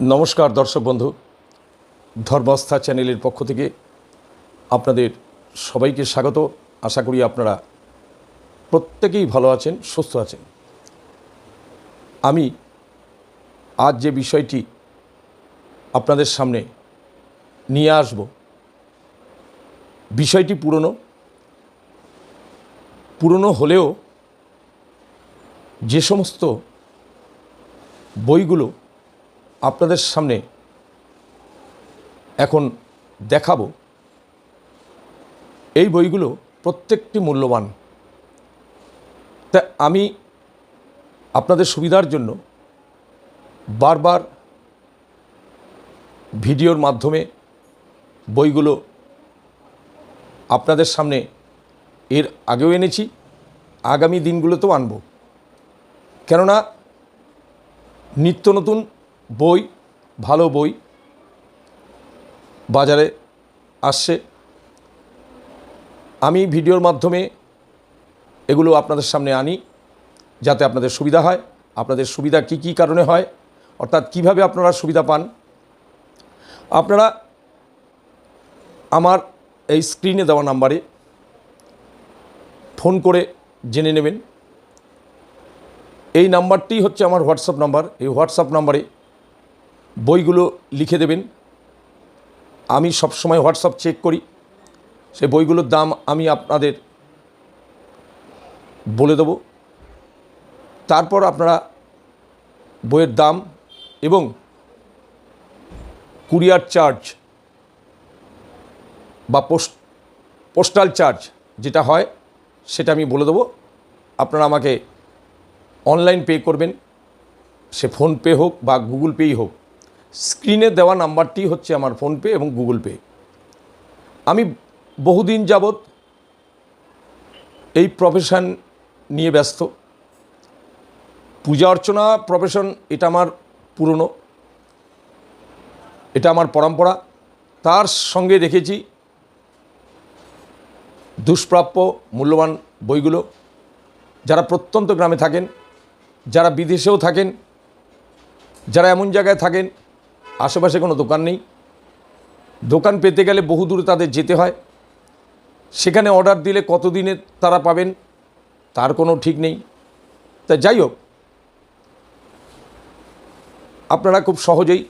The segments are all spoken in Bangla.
নমস্কার, দর্শক বন্ধু। ধর্মস্থা চ্যানেলের পক্ষ থেকে আপনাদের সবাইকে স্বাগত। আশা করি আপনারা প্রত্যেকেই ভালো আছেন, সুস্থ আছেন। আমি আজ যে বিষয়টি আপনাদের সামনে নিয়ে আসব, বিষয়টি পুরনো। পুরনো হলেও যে সমস্ত বইগুলো আপনাদের সামনে এখন দেখাবো এই বইগুলো প্রত্যেকটি মূল্যবান। তা আমি আপনাদের সুবিধার জন্য বারবার ভিডিওর মাধ্যমে বইগুলো আপনাদের সামনে এর আগেও এনেছি, আগামী দিনগুলোতেও আনব। কেননা নিত্য নতুন বই, ভালো বই বাজারে আসছে। আমি ভিডিওর মাধ্যমে এগুলো আপনাদের সামনে আনি, যাতে আপনাদের সুবিধা হয়। আপনাদের সুবিধা কি কি কারণে হয়, অর্থাৎ কীভাবে আপনারা সুবিধা পান। আপনারা আমার এই স্ক্রিনে দেওয়া নাম্বারে ফোন করে জেনে নেবেন। এই নাম্বারটি হচ্ছে আমার হোয়াটসঅ্যাপ নাম্বার। এই হোয়াটসঅ্যাপ নাম্বারে বইগুলো লিখে দেবেন। আমি সবসময় হোয়াটসঅ্যাপ চেক করি। সেই বইগুলোর দাম আমি আপনাদের বলে দেব। তারপর আপনারা বইয়ের দাম এবং কুরিয়ার চার্জ বা পোস্ট, পোস্টাল চার্জ যেটা হয়, সেটা আমি বলে দেবো। আপনারা আমাকে অনলাইন পে করবেন। সে ফোনপে হোক বা গুগল পেই হোক। স্ক্রিনে দেওয়া নাম্বারটি হচ্ছে আমার ফোনপে এবং গুগল পে। আমি বহুদিন যাবৎ এই প্রফেশন নিয়ে ব্যস্ত। পূজা অর্চনা প্রফেশন এটা আমার পুরনো। এটা আমার পরম্পরা। তার সঙ্গে রেখেছি দুষ্প্রাপ্য মূল্যবান বইগুলো। যারা প্রত্যন্ত গ্রামে থাকেন, যারা বিদেশেও থাকেন, যারা এমন জায়গায় থাকেন আশেপাশে কোনো দোকান নেই। দোকান পেতে গেলে বহু দূরে তাদের যেতে হয়। সেখানে অর্ডার দিলে কতদিনে তারা পাবেন, তার কোনো ঠিক নেই। তা যাই হোক, আপনারা খুব সহজেই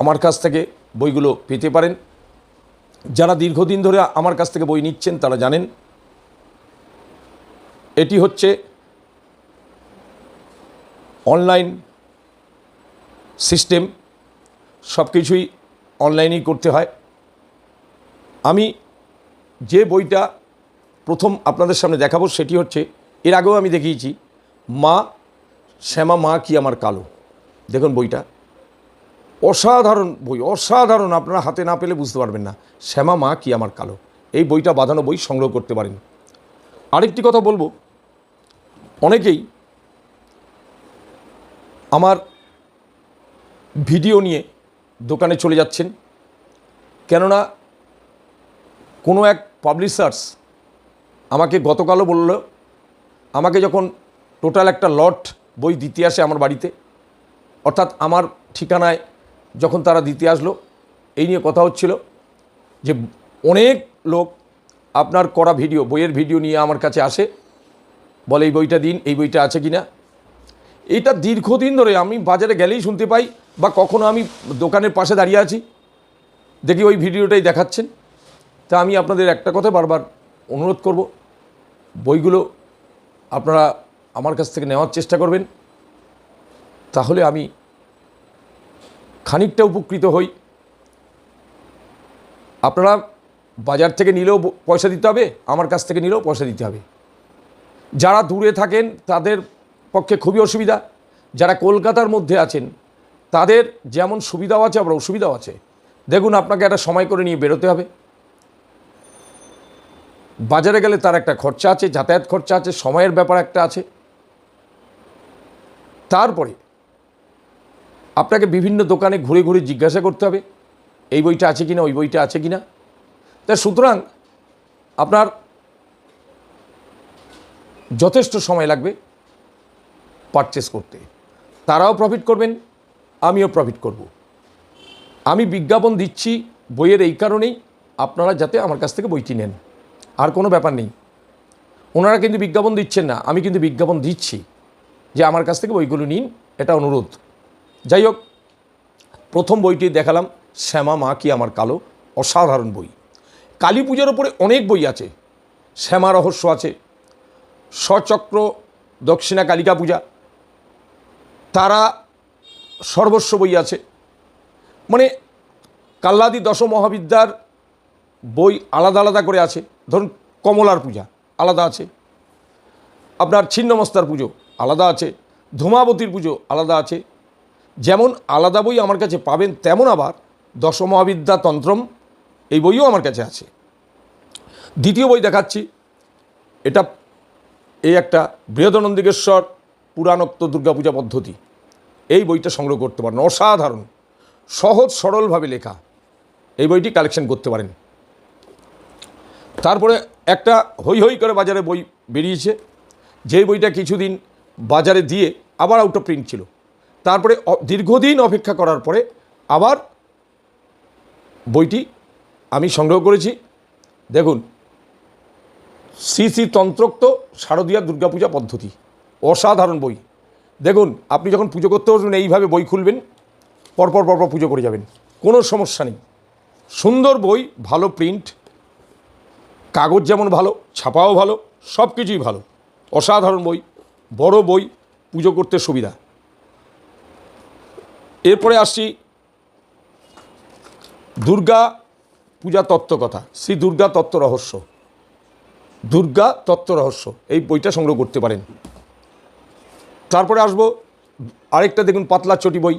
আমার কাছ থেকে বইগুলো পেতে পারেন। যারা দীর্ঘদিন ধরে আমার কাছ থেকে বই নিচ্ছেন, তারা জানেন। এটি হচ্ছে অনলাইন সিস্টেম সব কিছুই অনলাইনেই করতে হয়। আমি যে বইটা প্রথম আপনাদের সামনে দেখাবো সেটি হচ্ছে, এর আগেও আমি দেখিয়েছি, মা, শ্যামা, মা কি আমার কালো। দেখুন বইটা। অসাধারণ বই, অসাধারণ, আপনারা হাতে না পেলে বুঝতে পারবেন না। শ্যামা, মা কি আমার কালো। এই বইটা বাঁধানো বই সংগ্রহ করতে পারেন। আরেকটি কথা বলব, অনেকেই আমার ভিডিও নিয়ে দোকানে চলে যাচ্ছেন। কেননা কোনো এক পাবলিশার্স আমাকে গতকালও বলল, আমাকে যখন টোটাল একটা লট বই দিতে আসে আমার বাড়িতে, অর্থাৎ আমার ঠিকানায় যখন তারা দিতে আসলো, এই নিয়ে কথা হচ্ছিল যে অনেক লোক আপনার করা ভিডিও, বইয়ের ভিডিও নিয়ে আমার কাছে আসে, বলে এই বইটা দিন, এই বইটা আছে কি না এটা দীর্ঘদিন ধরে আমি বাজারে গেলেই শুনতে পাই বা কখনো আমি দোকানের পাশে দাঁড়িয়ে আছি। দেখি ওই ভিডিওটাই দেখাচ্ছেন। তা আমি আপনাদের একটা কথা বারবার অনুরোধ করব, বইগুলো আপনারা আমার কাছ থেকে নেওয়ার চেষ্টা করবেন। তাহলে আমি খানিকটা উপকৃত হই। আপনারা বাজার থেকে নিলেও পয়সা দিতে হবে, আমার কাছ থেকে নিলেও পয়সা দিতে হবে। যারা দূরে থাকেন, তাদের পক্ষে খুবই অসুবিধা। যারা কলকাতার মধ্যে আছেন, তাদের যেমন সুবিধাও আছে, আবার অসুবিধাও আছে। দেখুন, আপনাকে একটা সময় করে নিয়ে বেরোতে হবে। বাজারে গেলে তার একটা খরচা আছে, যাতায়াত খরচা আছে, সময়ের ব্যাপার একটা আছে। তারপরে আপনাকে বিভিন্ন দোকানে ঘুরে ঘুরে জিজ্ঞাসা করতে হবে, এই বইটা আছে কিনা, ওই বইটা আছে কিনা। তা সুতরাং আপনার যথেষ্ট সময় লাগবে। পারচেস করতে। তারাও প্রফিট করবেন, আমিও প্রফিট করব। আমি বিজ্ঞাপন দিচ্ছি বইয়ের এই কারণেই আপনারা যাতে আমার কাছ থেকে বইটি নেন আর কোনো ব্যাপার নেই। ওনারা কিন্তু বিজ্ঞাপন দিচ্ছেন না, আমি কিন্তু বিজ্ঞাপন দিচ্ছি যে আমার কাছ থেকে বইগুলো নিন, এটা অনুরোধ। যাই হোক, প্রথম বইটি দেখালাম, শ্যামা মা কি আমার কালো, অসাধারণ বই। কালী পুজোর ওপরে অনেক বই আছে, শ্যামা রহস্য আছে সচক্র দক্ষিণা কালিকা পূজা তারা সর্বস্ব বই আছে মানে কাল্লাদি দশ মহাবিদ্যার বই আলাদা আলাদা করে আছে। ধরুন কমলার পূজা আলাদা আছে। আপনার ছিন্নমস্তার পুজো আলাদা আছে। ধূমাবতীর পুজো আলাদা আছে। যেমন আলাদা বই আমার কাছে পাবেন, তেমন আবার দশমহাবিদ্যা তন্ত্রম এই বইও আমার কাছে আছে। দ্বিতীয় বই দেখাচ্ছি। এটা এই একটা বৃহদানন্দিকেশ্বর পুরাণোক্ত দুর্গাপূজা পদ্ধতি। এই বইটা সংগ্রহ করতে পারেন। অসাধারণ। সহজ, সরলভাবে লেখা। এই বইটি কালেকশন করতে পারেন। তারপরে একটা হই হই করে বাজারে বই বেরিয়েছে। যেই বইটা কিছুদিন বাজারে দিয়ে আবার আউট অফ প্রিন্ট ছিল। তারপরে দীর্ঘদিন অপেক্ষা করার পরে আবার বইটি আমি সংগ্রহ করেছি। দেখুন, শ্রী শ্রী তন্ত্রোক্ত শারদীয়া দুর্গাপূজা পদ্ধতি। অসাধারণ বই। দেখুন, আপনি যখন পুজো করতে বসবেন, এইভাবে বই খুলবেন, পরপর পরপর পুজো করে যাবেন। কোনো সমস্যা নেই। সুন্দর বই, ভালো প্রিন্ট, কাগজ যেমন ভালো, ছাপাও ভালো সব কিছুই ভালো। অসাধারণ বই, বড় বই, পুজো করতে সুবিধা। এরপরে আসছি দুর্গা পূজা তত্ত্বকথা শ্রী দুর্গা তত্ত্ব রহস্য। দুর্গা তত্ত্ব রহস্য, এই বইটা সংগ্রহ করতে পারেন। তারপরে আসব, আরেকটা দেখুন পাতলা চটি বই।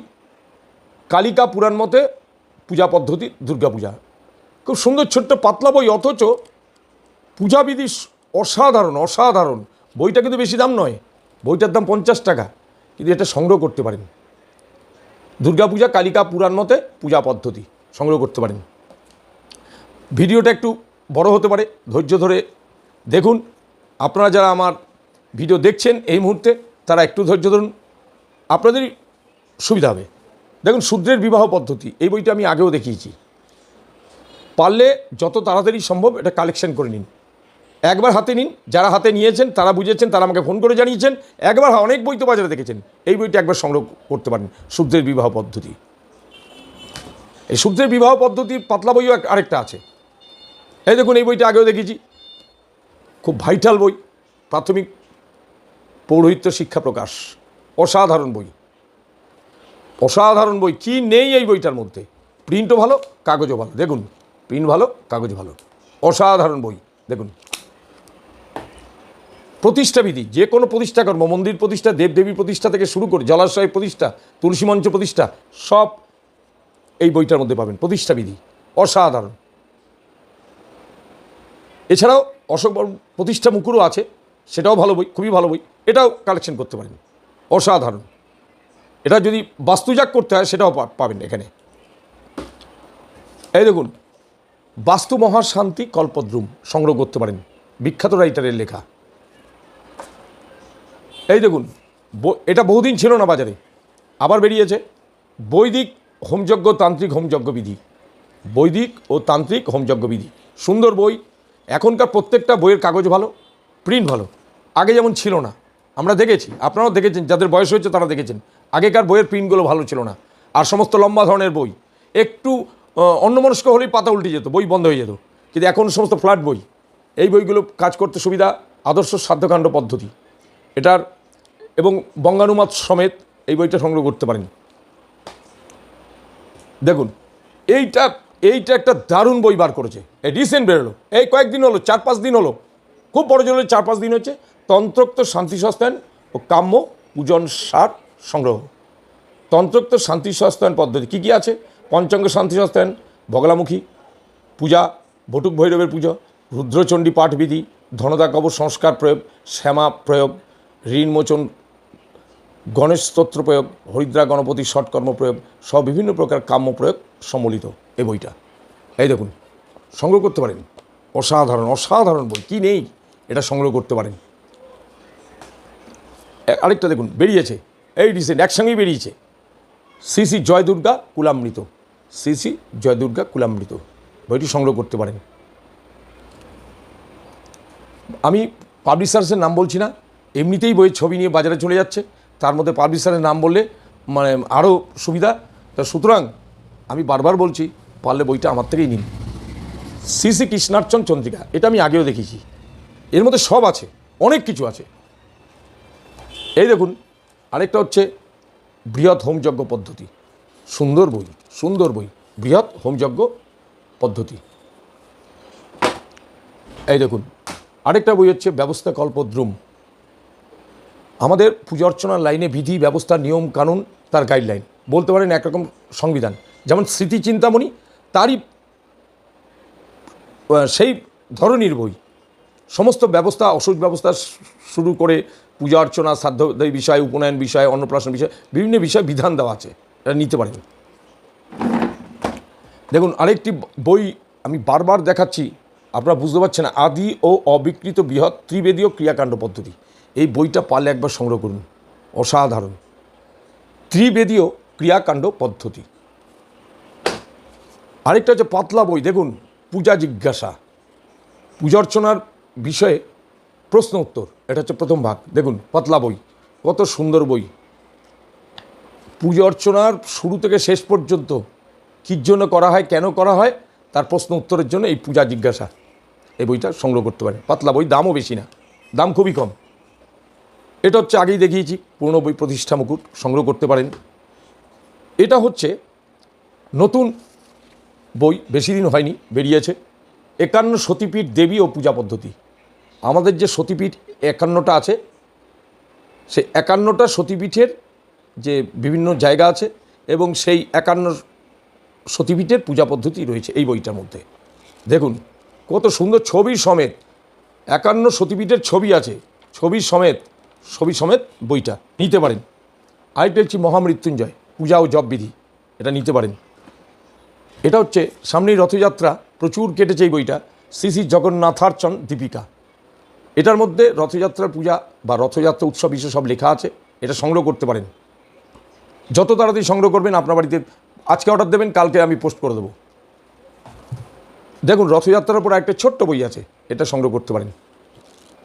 কালিকা পুরাণ মতে পূজা পদ্ধতি দুর্গা পূজা খুব সুন্দর ছোট্ট পাতলা বই, অথচ পূজাবিধি অসাধারণ অসাধারণ। বইটা কিন্তু বেশি দাম নয়, বইটার দাম পঞ্চাশ টাকা, কিন্তু এটা সংগ্রহ করতে পারেন। দুর্গাপূজা, কালিকা পুরাণ মতে পূজা পদ্ধতি, সংগ্রহ করতে পারেন। ভিডিওটা একটু বড় হতে পারে, ধৈর্য ধরে দেখুন। আপনারা যারা আমার ভিডিও দেখছেন এই মুহূর্তে তারা একটু ধৈর্য ধরুন, আপনাদেরই সুবিধা হবে। দেখুন, শূদ্রের বিবাহ পদ্ধতি, এই বইটা আমি আগেও দেখিয়েছি। পারলে যত তাড়াতাড়ি সম্ভব এটা কালেকশন করে নিন। একবার হাতে নিন, যারা হাতে নিয়েছেন, তারা বুঝেছেন, তারা আমাকে ফোন করে জানিয়েছেন। একবার অনেক বই তো বাজারে দেখেছেন। এই বইটা একবার সংগ্রহ করতে পারেন, শূদ্রের বিবাহ পদ্ধতি। এই শূদ্রের বিবাহ পদ্ধতির পাতলা বইও আরেকটা আছে। এই দেখুন, এই বইটা আগেও দেখেছি খুব ভাইটাল বই, প্রাথমিক পৌরোহিত্য শিক্ষা প্রকাশ। অসাধারণ বই। অসাধারণ বই। কি নেই এই বইটার মধ্যে? প্রিন্টও ভালো, কাগজও ভালো। দেখুন প্রিন্ট ভালো, কাগজ ভালো। অসাধারণ বই। দেখুন। প্রতিষ্ঠাবিধি। যে কোনো প্রতিষ্ঠা কর্ম, মন্দির প্রতিষ্ঠা দেবদেবী প্রতিষ্ঠা থেকে শুরু করে জলাশয় প্রতিষ্ঠা, তুলসী মঞ্চ প্রতিষ্ঠা, সব এই বইটার মধ্যে পাবেন। প্রতিষ্ঠাবিধি। অসাধারণ। এছাড়াও অশোক প্রতিষ্ঠা মুকুরও আছে। সেটাও ভালো বই, খুবই ভালো বই। এটাও কালেকশন করতে পারেন। অসাধারণ। এটা যদি বাস্তুজাগ করতে হয়, সেটাও পাবেন এখানে। এই দেখুন, বাস্তু মহাশান্তি কল্পদ্রুম সংগ্রহ করতে পারেন। বিখ্যাত রাইটারের লেখা। এই দেখুন এটা বহুদিন ছিল না বাজারে। আবার বেরিয়েছে। বৈদিক হোমযজ্ঞ তান্ত্রিক হোমযজ্ঞ বিধি। বৈদিক ও তান্ত্রিক হোমযজ্ঞ বিধি। সুন্দর বই। এখনকার প্রত্যেকটা বইয়ের কাগজ ভালো প্রিন্ট ভালো। আগে যেমন ছিল না। আমরা দেখেছি, আপনারাও দেখেছেন, যাদের বয়স হয়েছে তারা দেখেছেন। আগেকার বইয়ের প্রিন্টগুলো ভালো ছিল না। আর সমস্ত লম্বা ধরনের বই। একটু অন্যমনস্ক হলেই পাতা উল্টে যেত, বই বন্ধ হয়ে যেত। কিন্তু এখন সমস্ত ফ্ল্যাট বই। এই বইগুলো কাজ করতে সুবিধা, আদর্শ সাধ্যকাণ্ড পদ্ধতি। এটার এবং বঙ্গানুমাত সমেত এই বইটা সংগ্রহ করতে পারেন। দেখুন, এইটা এইটা একটা দারুণ বই বার করেছে। এই রিসেন্ট বেরোলো। এই কয়েকদিন হলো, চার পাঁচ দিন হলো। খুব বড় জন্য চার পাঁচ দিন হচ্ছে তন্ত্রোক্ত শান্তি সস্তায়ন ও কাম্য পূজন সার সংগ্রহ। তন্ত্রোক্ত শান্তি সস্তায়ন পদ্ধতি কী কী আছে? পঞ্চাঙ্গ শান্তি সস্তায়ন বগলামুখী পূজা, বটুক ভৈরবের পুজো, রুদ্রচণ্ডী পাঠবিধি, ধনদা কবর সংস্কার প্রয়োগ, শ্যামা প্রয়োগ ঋণমোচন গণেশ স্তোত্র প্রয়োগ, হরিদ্রা গণপতি ষটকর্ম প্রয়োগ, সব বিভিন্ন প্রকার কাম্য প্রয়োগ সম্মিলিত এই বইটা। এই দেখুন, সংগ্রহ করতে পারেন। অসাধারণ অসাধারণ বই। কী নেই? এটা সংগ্রহ করতে পারেন। আরেকটা দেখুন, বেরিয়েছে। এই রিসেন্ট একসঙ্গেই বেরিয়েছে। শ্রী জয় দুর্গা কুলামৃত। শ্রী শ্রী জয় দুর্গা কুলামৃত। বইটি সংগ্রহ করতে পারেন। আমি পাবলিশার্সের নাম বলছি না, এমনিতেই বইয়ের ছবি নিয়ে বাজারে চলে যাচ্ছে। তার মধ্যে পাবলিশারের নাম বললে মানে আরও সুবিধা। তা সুতরাং আমি বারবার বলছি, পারলে বইটা আমার থেকেই নিন। শ্রী কৃষ্ণার্চন চন্দ্রিকা, এটা আমি আগেও দেখেছি। এর মধ্যে সব আছে, অনেক কিছু আছে। এই দেখুন, আরেকটা হচ্ছে বৃহৎ হোমযজ্ঞ পদ্ধতি। সুন্দর বই সুন্দর বই, বৃহৎ হোমযজ্ঞ পদ্ধতি। এই দেখুন, আরেকটা বই হচ্ছে ব্যবস্থা কল্পদ্রুম। আমাদের পূজা অর্চনার লাইনে বিধি, ব্যবস্থা, নিয়ম, কানুন, তার গাইডলাইন বলতে পারেন একরকম সংবিধান। যেমন স্মৃতি চিন্তামণি, তারই সেই ধরনের বই। সমস্ত ব্যবস্থা, অসুখ ব্যবস্থা শুরু করে পূজা অর্চনা শ্রাদ্ধ বিষয়, উপনয়ন বিষয়, অন্নপ্রাশন বিষয়, বিভিন্ন বিষয় বিধান দেওয়া আছে। এটা নিতে পারেন। দেখুন, আরেকটি বই আমি বারবার দেখাচ্ছি, আপনারা বুঝতে পারছেন আদি ও অবিকৃত বৃহৎ ত্রিবেদীয় ক্রিয়াকাণ্ড পদ্ধতি। এই বইটা পারলে একবার সংগ্রহ করুন। অসাধারণ। ত্রিবেদীয় ক্রিয়াকাণ্ড পদ্ধতি। আরেকটা হচ্ছে পাতলা বই, দেখুন, পূজা জিজ্ঞাসা। পূজা অর্চনার বিষয়ে প্রশ্ন উত্তর। এটা হচ্ছে প্রথম ভাগ। দেখুন, পাতলা বই, কত সুন্দর বই। পূজা অর্চনার শুরু থেকে শেষ পর্যন্ত কীর জন্য করা হয়, কেন করা হয়, তার প্রশ্ন উত্তরের জন্য এই পূজা জিজ্ঞাসা। এই বইটা সংগ্রহ করতে পারেন। পাতলা বই, দামও বেশি না, দাম খুবই কম। এটা হচ্ছে আগেই দেখিয়েছি, পুরনো বই প্রতিষ্ঠা মুকুট, সংগ্রহ করতে পারেন। এটা হচ্ছে নতুন বই, বেশি দিন হয়নি, বেরিয়েছে। একান্ন সতীপীঠ দেবী ও পূজা পদ্ধতি। আমাদের যে সতীপীঠ একান্নটা আছে, সেই একান্নটা সতীপীঠের যে বিভিন্ন জায়গা আছে এবং সেই একান্ন সতীপীঠের পূজা পদ্ধতি রয়েছে এই বইটার মধ্যে। দেখুন, কত সুন্দর ছবি সমেত, একান্ন সতীপীঠের ছবি আছে, ছবি সমেত ছবি সমেত বইটা নিতে পারেন। আরেকটা হচ্ছে মহামৃত্যুঞ্জয়, পূজা ও জপ বিধি, এটা নিতে পারেন। এটা হচ্ছে সামনেই রথযাত্রা, প্রচুর কেটেছে এই বইটা, শ্রী শ্রী জগন্নাথার্চন দীপিকা। এটার মধ্যে রথযাত্রার পূজা বা রথযাত্রা উৎসব হিসেবে সব লেখা আছে, এটা সংগ্রহ করতে পারেন। যত তাড়াতাড়ি সংগ্রহ করবেন আপনার বাড়িতে, আজকে অর্ডার দেবেন, কালকে আমি পোস্ট করে দেবো। দেখুন, রথযাত্রার উপর একটা ছোট্ট বই আছে, এটা সংগ্রহ করতে পারেন।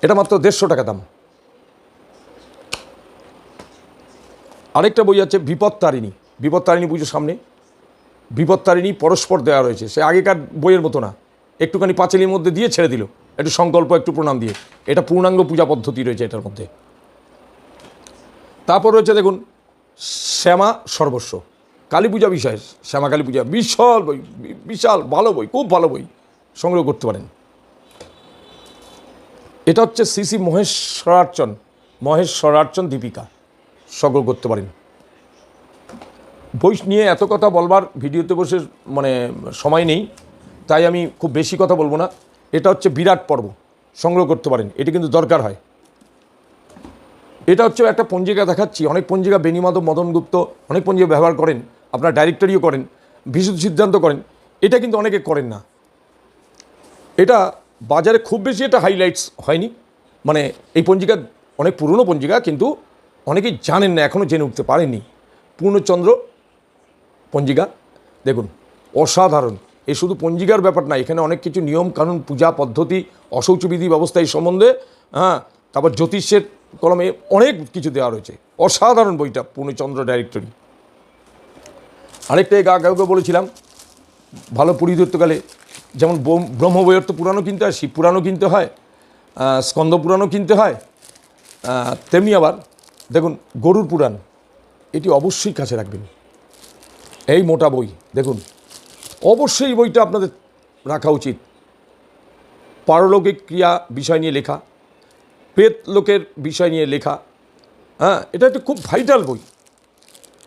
এটা মাত্র দেড়শো টাকা দাম। আরেকটা বই আছে, বিপত্তারিণী। বিপত্তারিণী পুজোর সামনে। বিপত্তারিণী পরস্পর দেওয়া রয়েছে। সে আগেকার বইয়ের মতো না। একটুখানি পাঁচালির মধ্যে দিয়ে ছেড়ে দিল। একটু সংকল্প, একটু প্রণাম দিয়ে। এটা পূর্ণাঙ্গ পূজা পদ্ধতি রয়েছে এটার মধ্যে। তারপর রয়েছে দেখুন, শ্যামা সর্বস্ব। কালী পূজা বিষয়, শ্যামা কালী পূজা, বিশাল বই, বিশাল ভালো বই, খুব ভালো বই সংগ্রহ করতে পারেন। এটা হচ্ছে শ্রী মহেশ্বরার্চন মহেশ্বরার্চন দীপিকা সংগ্রহ করতে পারেন। বই নিয়ে এত কথা বলবার ভিডিওতে বসে মানে সময় নেই, তাই আমি খুব বেশি কথা বলব না। এটা হচ্ছে বিরাট পর্ব। সংগ্রহ করতে পারেন। এটা কিন্তু দরকার হয়। এটা হচ্ছে একটা পঞ্জিকা দেখাচ্ছি। অনেক পঞ্জিকা বেনিমাধব মদন গুপ্ত, অনেক পঞ্জিকা ব্যবহার করেন। আপনার ডাইরেক্টরিও করেন। বিশুদ্ধ সিদ্ধান্ত করেন। এটা কিন্তু অনেকে করেন না। এটা বাজারে খুব বেশি এটা হাইলাইটস হয়নি। মানে এই পঞ্জিকা অনেক পুরনো পঞ্জিকা, কিন্তু অনেকেই জানেন না এখনও জেনে উঠতে পারেননি। পূর্ণচন্দ্র পঞ্জিকা। দেখুন, অসাধারণ। এ শুধু পঞ্জিকার ব্যাপার না, এখানে অনেক কিছু নিয়ম কানুন, পূজা পদ্ধতি, অশৌচবিধি ব্যবস্থা এই সম্বন্ধে হ্যাঁ তারপর জ্যোতিষের কলমে অনেক কিছু দেওয়া রয়েছে। অসাধারণ বইটা, পূর্ণচন্দ্র ডাইরেক্টরি। আরেকটা গা কাউকে বলেছিলাম, ভালো পুরীদত্তকালে যেমন বোম- ব্রহ্ম বইয়ের তো পুরাণও কিনতে হয়, শিব পুরাণও কিনতে হয় স্কন্দ পুরাণও কিনতে হয় তেমনি আবার, দেখুন, গরুর পুরাণ, এটি অবশ্যই কাছে রাখবেন। এই মোটা বই, দেখুন অবশ্যই বইটা আপনাদের রাখা উচিত। পারলৌকিক ক্রিয়া বিষয় নিয়ে লেখা, প্রেত লোকের বিষয় নিয়ে লেখা হ্যাঁ এটা একটা খুব ভাইটাল বই।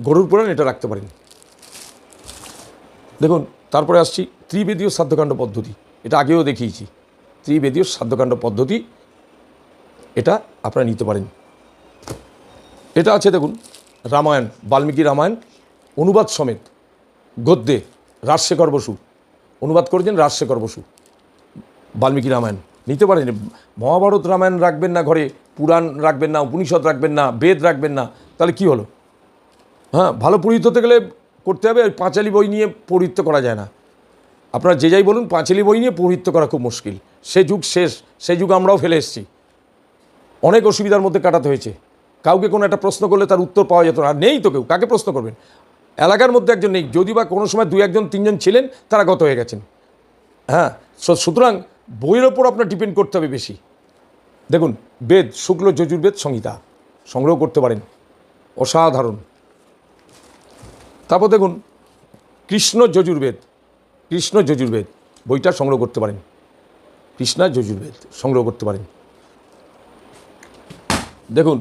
গরুর পুরাণ এটা রাখতে পারেন। দেখুন, তারপরে আসছি, ত্রিবেদীয় সাধ্যকাণ্ড পদ্ধতি। এটা আগেও দেখিয়েছি। ত্রিবেদীয় সাধ্যকাণ্ড পদ্ধতি, এটা আপনারা নিতে পারেন। এটা আছে, দেখুন, রামায়ণ, বাল্মীকি রামায়ণ, অনুবাদ সমেত, গদ্যে। রাজশেখর বসু। অনুবাদ করেছেন রাজশেখর বসু। বাল্মীকি রামায়ণ। নিতে পারেন। মহাভারত রামায়ণ রাখবেন না ঘরে, পুরাণ রাখবেন না, উপনিষদ রাখবেন না, বেদ রাখবেন না। তাহলে কি হলো? হ্যাঁ ভালো পুরোহিত হতে গেলে করতে হবে পাঁচালি বই নিয়ে পৌরিত্য করা যায় না। আপনারা যে যাই বলুন, পাঁচালি বই নিয়ে পৌরিত্য করা খুব মুশকিল। সে যুগ শেষ, সে যুগ আমরাও ফেলে এসেছি। অনেক অসুবিধার মধ্যে কাটাতে হয়েছে। কাউকে কোনো একটা প্রশ্ন করলে তার উত্তর পাওয়া যেত না। আর নেই তো কেউ। কাকে প্রশ্ন করবেন? এলাকার মধ্যে একজন নেই। যদি বা কোনো সময় দুই একজন, তিনজন ছিলেন, তারা গত হয়ে গেছেন। হ্যাঁ সুতরাং বইয়ের ওপর আপনার ডিপেন্ড করতে হবে বেশি। দেখুন, বেদ, শুক্ল, যজুর্বেদ, সংহিতা সংগ্রহ করতে পারেন। অসাধারণ। তারপর দেখুন, কৃষ্ণ যজুর্বেদ কৃষ্ণ যজুর্বেদ বইটা সংগ্রহ করতে পারেন। কৃষ্ণা যজুর্বেদ সংগ্রহ করতে পারেন। দেখুন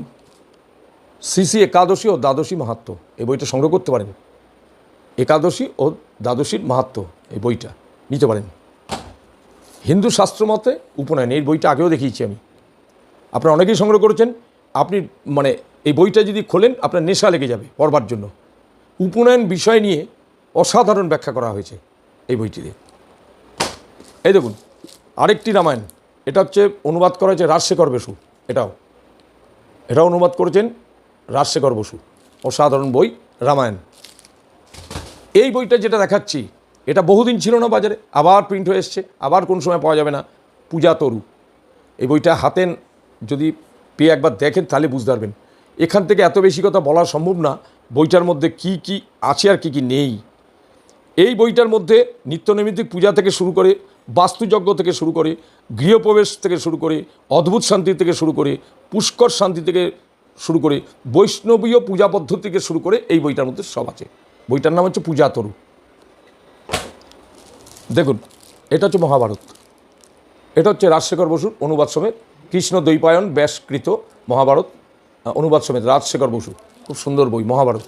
সিসি একাদশী ও দ্বাদশী মাহাত্ম এই বইটা সংগ্রহ করতে পারেন। একাদশী ও দ্বাদশীর মাহাত্ম এই বইটা, নিতে পারেন। হিন্দু শাস্ত্র মতে, উপনয়ন, এই বইটা আগেও দেখিয়েছি আমি। আপনারা অনেকেই সংগ্রহ করেছেন, আপনি মানে এই বইটা যদি খোলেন, আপনার নেশা লেগে যাবে পড়বার জন্য। উপনয়ন বিষয় নিয়ে অসাধারণ ব্যাখ্যা করা হয়েছে এই বইটিতে। এই দেখুন, আরেকটি রামায়ণ, এটা হচ্ছে অনুবাদ করা হয়েছে রাজশেখর বসু, এটাও। এটাও অনুবাদ করেছেন রাজশেখর বসু, অসাধারণ বই, রামায়ণ। এই বইটা যেটা দেখাচ্ছি, এটা বহুদিন ছিল না বাজারে, আবার প্রিন্ট হয়ে এসছে, আবার কোন সময় পাওয়া যাবে না। পূজা তরু। এই বইটা হাতে যদি পেয়ে একবার দেখেন তাহলে বুঝতে পারবেন। এখান থেকে এত বেশি কথা বলা সম্ভব না, বইটার মধ্যে কি কি আছে আর কি কি নেই। এই বইটার মধ্যে নিত্যনৈমিত্তিক পূজা থেকে শুরু করে, বাস্তুযজ্ঞ থেকে শুরু করে, গৃহপ্রবেশ থেকে শুরু করে, অদ্ভুত শান্তি থেকে শুরু করে, পুষ্কর শান্তি থেকে শুরু করে, বৈষ্ণবীয় পূজা পদ্ধতি থেকে শুরু করে এই বইটার মধ্যে সব আছে। বইটার নাম হচ্ছে পূজা তরু। দেখুন, এটা হচ্ছে মহাভারত। এটা হচ্ছে রাজশেখর বসুর অনুবাদ সমেত কৃষ্ণ দ্বৈপায়ন ব্যাসকৃত মহাভারত অনুবাদ সমেত রাজশেখর বসু, খুব সুন্দর বই, মহাভারত।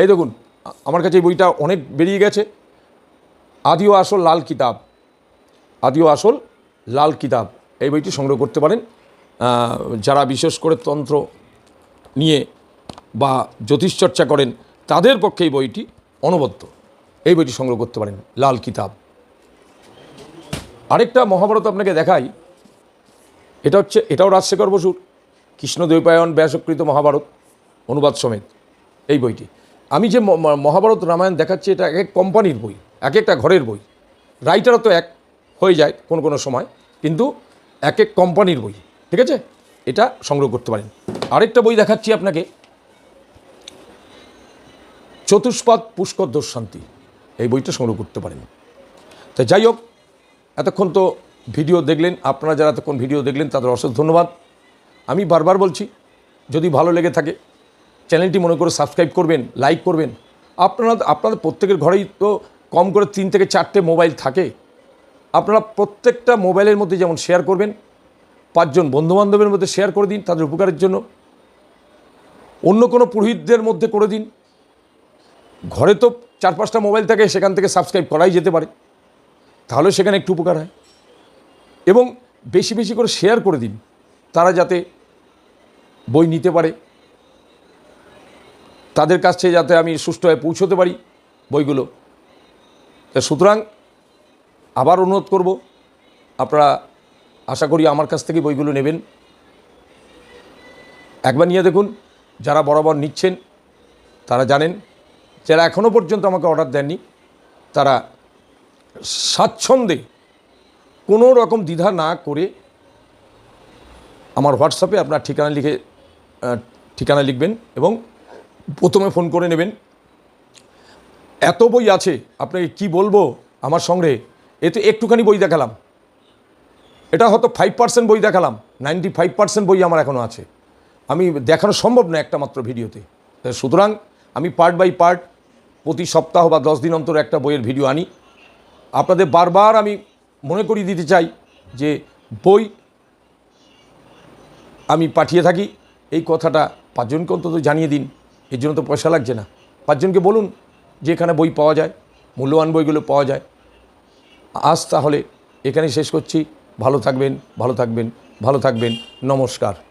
এই দেখুন আমার কাছে এই বইটা অনেক বেরিয়ে গেছে। আদিও আসল লাল কিতাব। আদিও আসল লাল কিতাব। এই বইটি সংগ্রহ করতে পারেন। যারা বিশেষ করে তন্ত্র নিয়ে বা জ্যোতিষচর্চা করেন তাদের পক্ষে এই বইটি অনবদ্য। এই বইটি সংগ্রহ করতে পারেন লাল কিতাব। আরেকটা মহাভারত আপনাকে দেখাই। এটা হচ্ছে, এটাও রাজশেখর বসুর, কৃষ্ণদ্বৈপায়ন ব্যাসকৃত মহাভারত, অনুবাদ সমেত এই বইটি। আমি যে মহাভারত রামায়ণ দেখাচ্ছি, এটা এক এক কোম্পানির বই, এক একটা ঘরের বই। রাইটারও তো এক হয়ে যায় কোনো কোনো সময়, কিন্তু এক এক কোম্পানির বই, ঠিক আছে? এটা সংগ্রহ করতে পারেন। আরেকটা বই দেখাচ্ছি আপনাকে চতুষ্পাদ পুষ্কর দোষ শান্তি এই বইটা সংগ্রহ করতে পারেন তা যাই হোক, এতক্ষণ তো ভিডিও দেখলেন, আপনারা যারা এতক্ষণ ভিডিও দেখলেন, তাদের অশেষ ধন্যবাদ। আমি বারবার বলছি, যদি ভালো লেগে থাকে, চ্যানেলটি মনে করে সাবস্ক্রাইব করবেন, লাইক করবেন। আপনারা, আপনাদের প্রত্যেকের ঘরেই তো কম করে তিন থেকে চারটে মোবাইল থাকে। আপনারা প্রত্যেকটা মোবাইলের মধ্যে যেমন শেয়ার করবেন, পাঁচজন বন্ধুবান্ধবের মধ্যে শেয়ার করে দিন, তাদের উপকারের জন্য। অন্য কোনো পুরোহিতদের মধ্যে করে দিন ঘরে তো চার পাঁচটা মোবাইল থাকে, সেখান থেকে সাবস্ক্রাইব করাই যেতে পারে। তাহলে সেখানে একটু উপকার হয়। এবং বেশি বেশি করে শেয়ার করে দিন, তারা যাতে বই নিতে পারে। তাদের কাছে যাতে আমি সুষ্ঠুভাবে পৌঁছতে পারি বইগুলো। সুতরাং আবার অনুরোধ করব, আপনারা আশা করি আমার কাছ থেকে বইগুলো নেবেন। একবার নিয়ে দেখুন, যারা বরাবর নিচ্ছেন, তারা জানেন যারা এখনও পর্যন্ত আমাকে অর্ডার দেননি, তারা স্বাচ্ছন্দ্যে কোনো রকম দ্বিধা না করে আমার হোয়াটসঅ্যাপে আপনার ঠিকানা লিখে ঠিকানা লিখবেন এবং প্রথমে ফোন করে নেবেন। এত বই আছে, আপনাকে কি বলব আমার সঙ্গে? এতে একটুখানি বই দেখালাম। এটা হয়তো ফাইভ পার্সেন্ট বই দেখালাম নাইনটি ফাইভ পার্সেন্ট বই আমার এখনও আছে। আমি দেখানো সম্ভব না একটা মাত্র ভিডিওতে। সুতরাং আমি পার্ট বাই পার্ট প্রতি সপ্তাহ বা দশ দিন অন্তর একটা বইয়ের ভিডিও আনি। আপনাদের বারবার আমি মনে করিয়ে দিতে চাই যে বই আমি পাঠিয়ে থাকি। এই কথাটা পাঁচজনকে অন্তত জানিয়ে দিন। এর জন্য তো পয়সা লাগছে না। পাঁচজনকে বলুন যে এখানে বই পাওয়া যায়, মূল্যবান বইগুলো পাওয়া যায়। আজ তাহলে এখানে শেষ করছি। ভালো থাকবেন ভালো থাকবেন ভালো থাকবেন। নমস্কার।